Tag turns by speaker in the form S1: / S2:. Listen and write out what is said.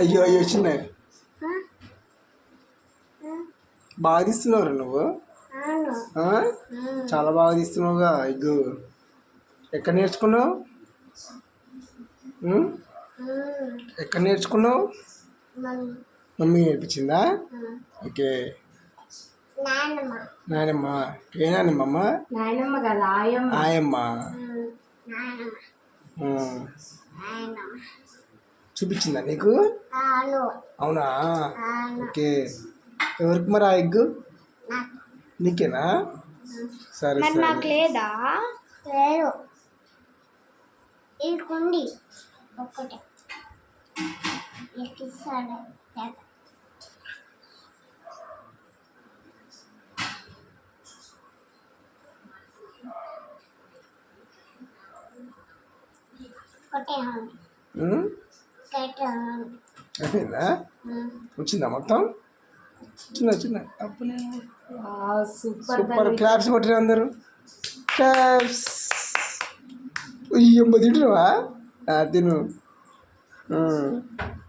S1: అయ్యో అయ్యో చిన్న బాగా తీస్తున్నావురా నువ్వు? చాలా బాగా తీస్తున్నావుగా ఎగ్గు ఎక్కడ నేర్చుకున్నావు? ఎక్కడ నేర్చుకున్నావు? మమ్మీ. నేర్పించిందా? ఓకే. నాయనమ్మ. ఏ నాయనమ్మ
S2: ఆయమ్మ.
S1: చూపించిందా నీకు? అవునా? ఓకే. ఎవరికి మరి ఆ ఎగ్గు నీకేనా? సరే
S2: నాకు లేదా?
S3: లేదు. ఒక్కటే.
S1: అయిపోయిందా? వచ్చిందా మొత్తం? చిన్న చిన్న.
S2: సూపర్
S1: క్లాప్స్ కొట్టిన అందరూ. క్లాప్స్. ఉయ్యమ్మ తింటున్నావా తిను.